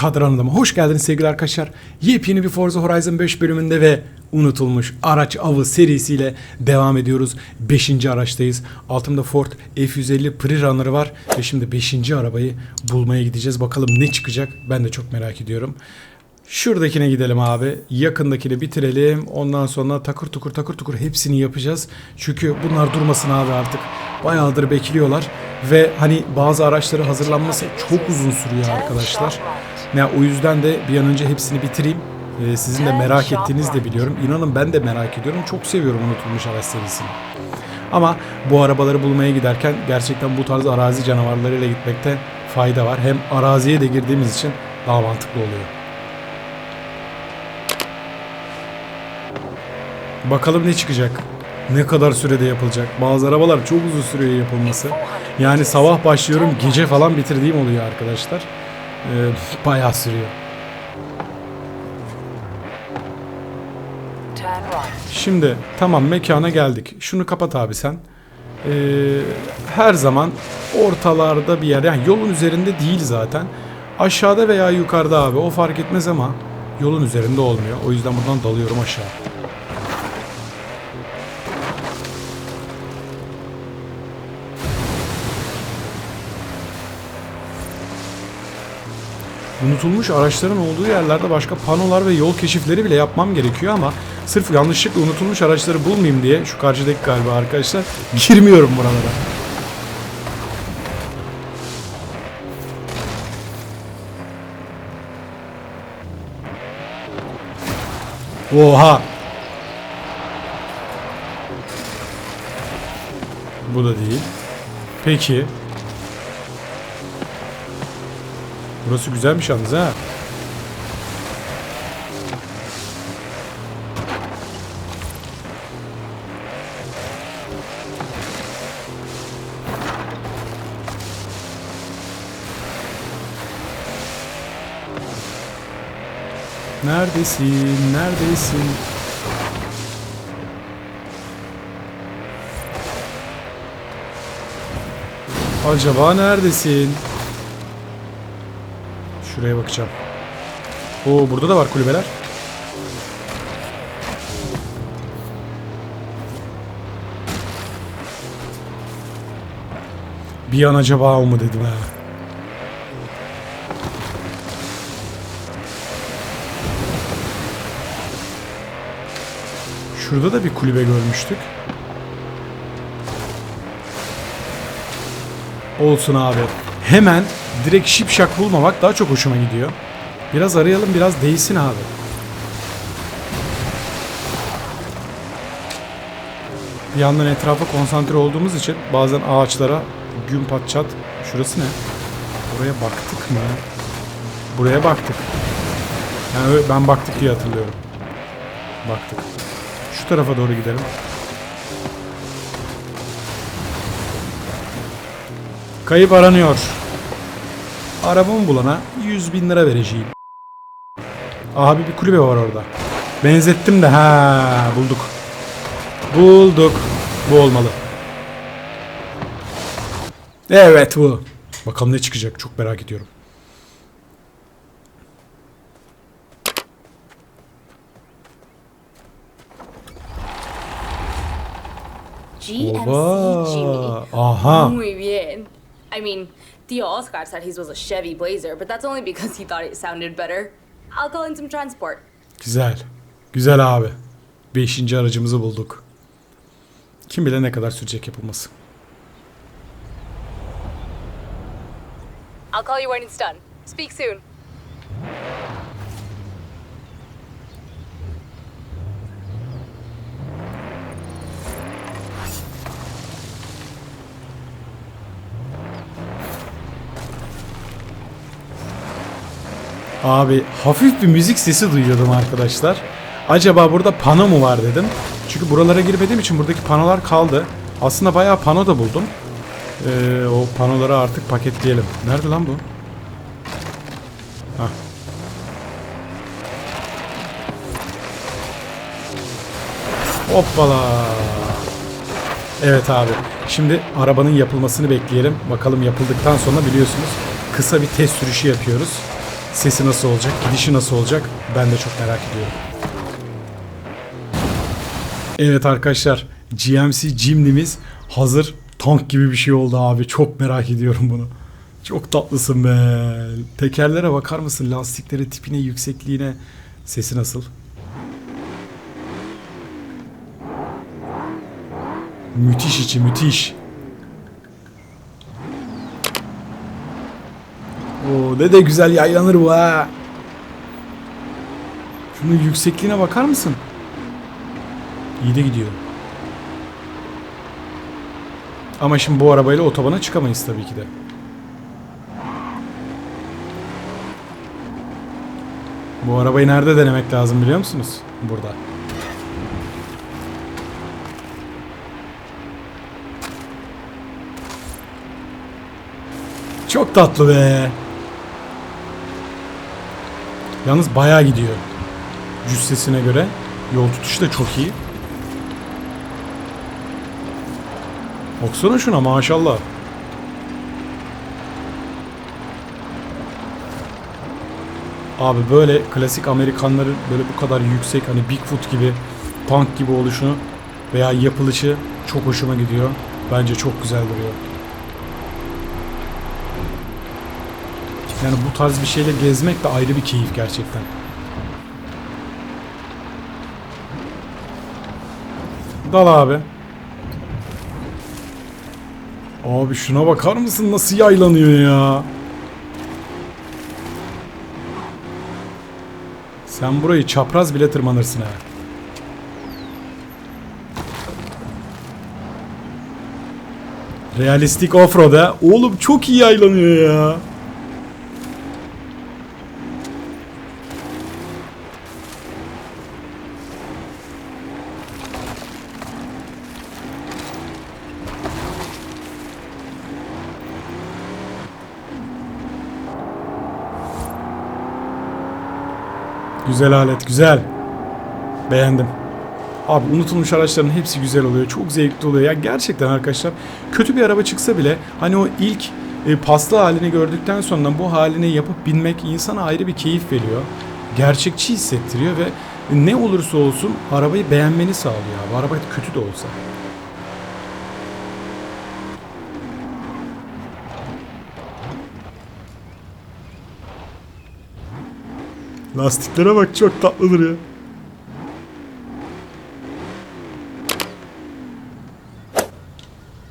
kadranıma hoş geldiniz sevgili arkadaşlar. Yepyeni bir Forza Horizon 5 bölümünde ve unutulmuş araç avı serisiyle devam ediyoruz. 5. araçtayız. Altımda Ford F150 Pre-Runner var ve şimdi 5. arabayı bulmaya gideceğiz. Bakalım ne çıkacak ben de çok merak ediyorum. Şuradakine gidelim abi. Yakındakini bitirelim. Ondan sonra takır tukur takır tukur hepsini yapacağız. Çünkü bunlar durmasın abi artık. Bayağıdır bekliyorlar. Ve hani bazı araçları hazırlanması çok uzun sürüyor arkadaşlar. Ya o yüzden de bir an önce hepsini bitireyim. Ee, sizin de merak ettiğinizi de biliyorum. İnanın ben de merak ediyorum. Çok seviyorum unutulmuş araç serisini. Ama bu arabaları bulmaya giderken gerçekten bu tarz arazi canavarlarıyla gitmekte fayda var. Hem araziye de girdiğimiz için daha mantıklı oluyor. Bakalım ne çıkacak. Ne kadar sürede yapılacak. Bazı arabalar çok uzun sürüyor yapılması. Yani sabah başlıyorum gece falan bitirdiğim oluyor arkadaşlar. Ee, bayağı sürüyor. Şimdi tamam mekana geldik. Şunu kapat abi sen. Ee, her zaman ortalarda bir yer. Yani yolun üzerinde değil zaten. Aşağıda veya yukarıda abi. O fark etmez ama yolun üzerinde olmuyor. O yüzden buradan dalıyorum aşağı. Unutulmuş araçların olduğu yerlerde başka panolar ve yol keşifleri bile yapmam gerekiyor ama sırf yanlışlıkla unutulmuş araçları bulmayayım diye şu karşıdaki galiba arkadaşlar girmiyorum buralara. Oha! Bu da değil. Peki. Burası güzelmiş yalnız ha. Neredesin? Neredesin? Acaba neredesin? Şuraya bakacağım. Oo burada da var kulübeler. Bir an acaba o mu dedim ha. Şurada da bir kulübe görmüştük. Olsun abi. Hemen direkt şipşak bulmamak daha çok hoşuma gidiyor. Biraz arayalım biraz değsin abi. Bir yandan etrafa konsantre olduğumuz için bazen ağaçlara gün pat çat. Şurası ne? Buraya baktık mı? Buraya baktık. Yani ben baktık diye hatırlıyorum. Baktık. Şu tarafa doğru gidelim. Kayıp aranıyor. Arabamı bulana 100 bin lira vereceğim. Abi bir kulübe var orada. Benzettim de ha bulduk. Bulduk. Bu olmalı. Evet bu. Bakalım ne çıkacak çok merak ediyorum. GMC. Jimmy. Aha. Muy bien. I mean, Theo Oscar said his was a Chevy Blazer, but that's only because he thought it sounded better. I'll call in some transport. Güzel. Güzel abi. Beşinci aracımızı bulduk. Kim bilir ne kadar sürecek yapılması. I'll call you when it's done. Speak soon. Abi hafif bir müzik sesi duyuyordum arkadaşlar. Acaba burada pano mu var dedim. Çünkü buralara girmediğim için buradaki panolar kaldı. Aslında bayağı pano da buldum. Ee, o panoları artık paketleyelim. Nerede lan bu? Hah. Hoppala. Evet abi. Şimdi arabanın yapılmasını bekleyelim. Bakalım yapıldıktan sonra biliyorsunuz kısa bir test sürüşü yapıyoruz. Sesi nasıl olacak? Gidişi nasıl olacak? Ben de çok merak ediyorum. Evet arkadaşlar. GMC Jimny'miz hazır. Tank gibi bir şey oldu abi. Çok merak ediyorum bunu. Çok tatlısın be. Tekerlere bakar mısın? Lastiklere, tipine, yüksekliğine. Sesi nasıl? Müthiş içi müthiş. Oo ne de güzel yaylanır bu ha. Şunun yüksekliğine bakar mısın? İyi de gidiyor. Ama şimdi bu arabayla otobana çıkamayız tabii ki de. Bu arabayı nerede denemek lazım biliyor musunuz? Burada. Çok tatlı be. Yalnız bayağı gidiyor. Cüssesine göre. Yol tutuşu da çok iyi. Baksana şuna maşallah. Abi böyle klasik Amerikanların böyle bu kadar yüksek hani Bigfoot gibi tank gibi oluşunu veya yapılışı çok hoşuma gidiyor. Bence çok güzel duruyor. Yani bu tarz bir şeyle gezmek de ayrı bir keyif gerçekten. Dal abi. Abi şuna bakar mısın nasıl yaylanıyor ya? Sen burayı çapraz bile tırmanırsın ha. Realistik offroad ha. Oğlum çok iyi yaylanıyor ya. Güzel alet, güzel. Beğendim. Abi unutulmuş araçların hepsi güzel oluyor. Çok zevkli oluyor. Ya gerçekten arkadaşlar kötü bir araba çıksa bile hani o ilk e, paslı halini gördükten sonra bu haline yapıp binmek insana ayrı bir keyif veriyor. Gerçekçi hissettiriyor ve ne olursa olsun arabayı beğenmeni sağlıyor abi. Araba kötü de olsa. Lastiklere bak çok tatlıdır ya.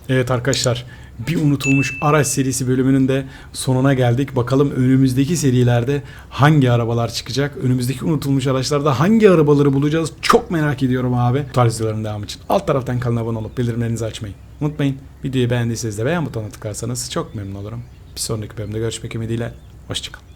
Evet arkadaşlar bir unutulmuş araç serisi bölümünün de sonuna geldik. Bakalım önümüzdeki serilerde hangi arabalar çıkacak? Önümüzdeki unutulmuş araçlarda hangi arabaları bulacağız? Çok merak ediyorum abi. Bu tarz videoların devamı için. Alt taraftan kanala abone olup bildirimlerinizi açmayı unutmayın. Videoyu beğendiyseniz de beğen butonuna tıklarsanız çok memnun olurum. Bir sonraki bölümde görüşmek ümidiyle. Hoşçakalın.